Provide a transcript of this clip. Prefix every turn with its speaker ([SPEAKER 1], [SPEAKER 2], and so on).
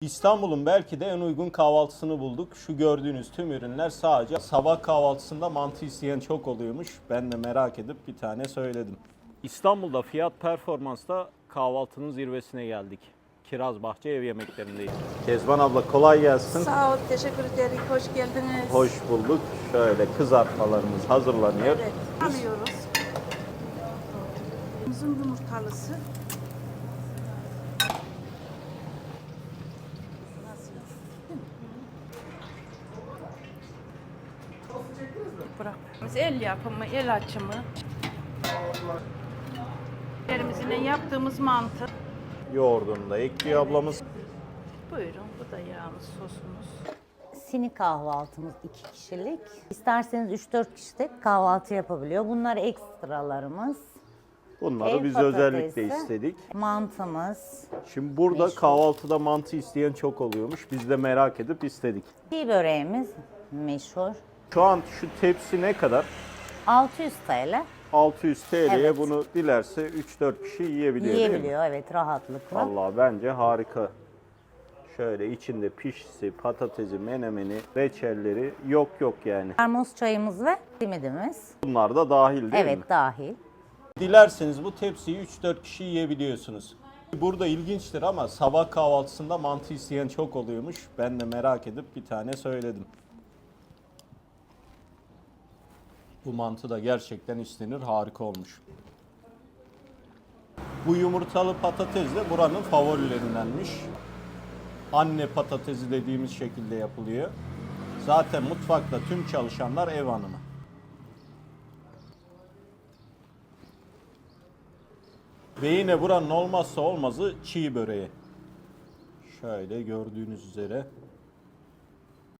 [SPEAKER 1] İstanbul'un belki de en uygun kahvaltısını bulduk. Şu gördüğünüz tüm ürünler sadece sabah kahvaltısında mantı isteyen çok oluyormuş. Ben de merak edip bir tane söyledim. İstanbul'da fiyat performansta kahvaltının zirvesine geldik. Kiraz Bahçe ev yemeklerindeyiz. Kezban abla kolay gelsin.
[SPEAKER 2] Sağ ol, teşekkür ederim. Hoş geldiniz.
[SPEAKER 1] Hoş bulduk. Şöyle kızartmalarımız hazırlanıyor.
[SPEAKER 2] Evet, alıyoruz. Bizim yumurtalısı. Bırak. Biz el yapımı, el açımı. Elimizle yaptığımız mantı.
[SPEAKER 1] Yoğurdunu da ekliyor ablamız.
[SPEAKER 2] Buyurun, bu da yağımız, sosumuz.
[SPEAKER 3] Sini kahvaltımız iki kişilik. İsterseniz 3-4 kişi de kahvaltı yapabiliyor. Bunlar ekstralarımız.
[SPEAKER 1] Bunları
[SPEAKER 3] El
[SPEAKER 1] biz
[SPEAKER 3] patatesi.
[SPEAKER 1] özellikle istedik.
[SPEAKER 3] Mantımız.
[SPEAKER 1] Şimdi burada
[SPEAKER 3] Meşhur.
[SPEAKER 1] kahvaltıda mantı isteyen çok oluyormuş. Biz de merak edip istedik.
[SPEAKER 3] Çiğ böreğimiz meşhur.
[SPEAKER 1] Şu an şu tepsi ne kadar?
[SPEAKER 3] 600 TL
[SPEAKER 1] 600 TL'ye
[SPEAKER 3] Evet.
[SPEAKER 1] bunu dilerse 3-4 kişi yiyebiliyor değil mi?
[SPEAKER 3] yiyebiliyor evet rahatlıkla.
[SPEAKER 1] Allah bence harika. Şöyle içinde pişsi, patatesi, menemeni, reçelleri yok yok yani.
[SPEAKER 3] Termos çayımız ve simidimiz.
[SPEAKER 1] Bunlar da dahil değil
[SPEAKER 3] evet
[SPEAKER 1] mi?
[SPEAKER 3] dahil.
[SPEAKER 1] Dilerseniz bu tepsiyi 3-4 kişi yiyebiliyorsunuz. Burada ilginçtir ama sabah kahvaltısında mantı isteyen çok oluyormuş. Ben de merak edip bir tane söyledim. Bu mantı da gerçekten istenir, harika olmuş. Bu yumurtalı patates de buranın favorilerindenmiş. Anne patatesi dediğimiz şekilde yapılıyor. Zaten mutfakta tüm çalışanlar ev hanımı. Ve yine buranın olmazsa olmazı çiğ böreği. Şöyle gördüğünüz üzere